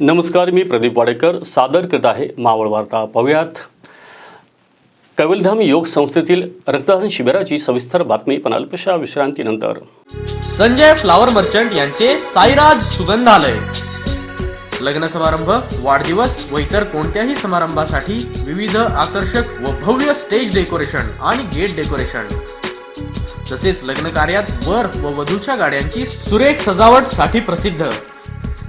नमस्कार मी प्रदीप वाडेकर. सादर करत आहे मावळ वार्ता. पाहूयात. कविलधाम योग संस्थेतील रक्तदान शिबिराची सविस्तर बातमी पण अल्पशा विश्रांतीनंतर. संजय फ्लावर मर्चंट यांचे साईराज सुगंधालय. लग्न समारंभ वाढदिवस व इतर कोणत्याही समारंभासाठी विविध आकर्षक व भव्य स्टेज डेकोरेशन आणि गेट डेकोरेशन. तसेच लग्न कार्यात वर व वधूच्या गाड्यांची सुरेख सजावटसाठी प्रसिद्ध.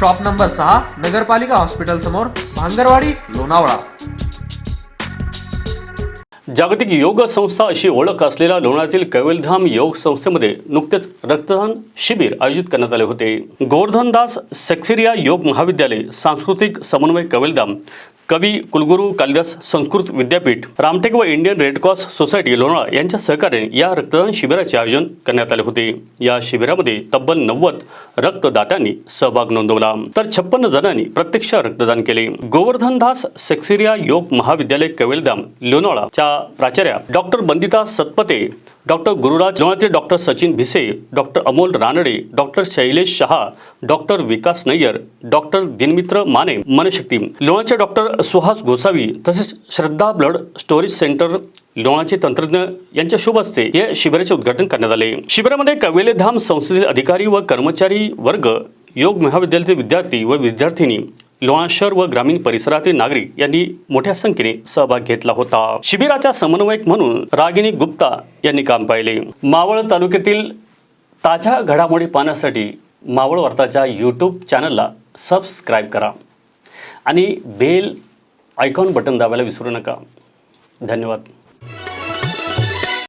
शॉप नंबर सहा नगरपालिका हॉस्पिटल समोर भांगरवाडी लोणावळा. जागतिक योग संस्था अशी ओळख असलेल्या लोणातील कवेलधाम योग संस्थेमध्ये नुकतेच रक्तदान शिबिर आयोजित करण्यात आले होते. गोवर्धनदास सेक्सेरिया योग महाविद्यालय सांस्कृतिक समन्वय कवेलधाम कवी कुलगुरू कालिदास संस्कृत विद्यापीठ रामटेक व Indian Red Cross Society Lonavala यांच्या सहकार्याने या रक्तदान शिबिराचे आयोजन करण्यात आले होते. या शिबिरामध्ये तब्बल नव्वद रक्तदात्यांनी सहभाग नोंदवला. तर छप्पन्न जणांनी प्रत्यक्ष रक्तदान केले. गोवर्धनदास सेक्सेरिया योग महाविद्यालय कैवलधाम लोणावळाच्या प्राचार्या doctor Bandita Satpate doctor Gururaj लोणाचे doctor Sachin Bhise doctor Amol Ranade doctor Shailesh Shah doctor Vikas Nayyar doctor Dinmitra Mane Manashakti. लोणाचे doctor Suhas Gosavi तसेच श्रद्धा ब्लड स्टोरेज सेंटर लोणाचे तंत्रज्ञ यांच्या शुभ हस्ते या शिबिराचे उद्घाटन करण्यात आले. शिबिरामध्ये कवेलेधाम संस्थेतील अधिकारी व कर्मचारी वर्ग योग महाविद्यालयातील विद्यार्थी व विद्यार्थिनी लोणा शहर व ग्रामीण परिसरातील नागरिक यांनी मोठ्या संख्येने सहभाग घेतला होता. शिबिराच्या समन्वयक म्हणून रागिनी गुप्ता यांनी काम पाहिले. मावळ तालुक्यातील ताज्या घडामोडी पाहण्यासाठी मावळ वार्ताच्या यूट्यूब चॅनलला सबस्क्राईब करा आणि बेल आयकॉन बटन दाबायला विसरू नका. धन्यवाद.